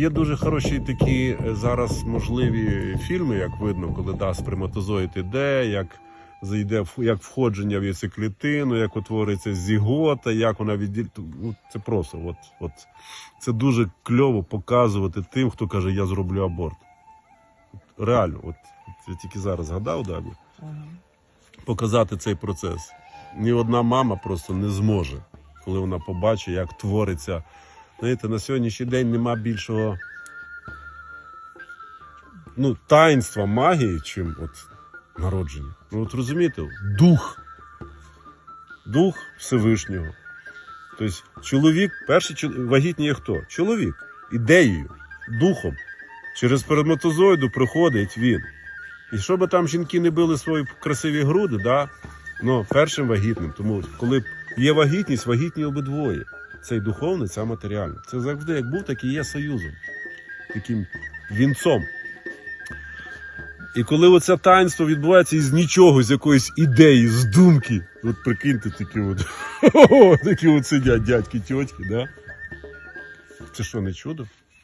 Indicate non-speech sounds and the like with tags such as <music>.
Є дуже хороші такі е, зараз можливі фільми, як видно, коли да, сперматозоїд іде, як зайде як входження в яйцеклітину, як утвориться зігота, як вона відділ... Ну, це просто, от, от це дуже кльово показувати тим, хто каже, я зроблю аборт. Реально, от, я тільки зараз згадав, да, показати цей процес. Ні одна мама просто не зможе, коли вона побачить, як твориться. Знаєте, на сьогоднішній день нема більшого ну, таїнства магії, чим от народження. Ну от розумієте, дух. Дух Всевишнього. Тобто чоловік, перший чол- вагітний є хто? Чоловік. Ідеєю, духом. Через сперматозоїду приходить він. І що би там жінки не били свої красиві груди, да? ну, першим вагітним. Тому коли є вагітність, вагітні обидвоє. Цей духовний, ця матеріальна. Це завжди як був, так і є союзом, таким вінцом. І коли оце таїнство відбувається із нічого, з якоїсь ідеї, з думки, от прикиньте такі от, <laughs> такі от сидять дядьки, тьотки, да? Це що, не чудо?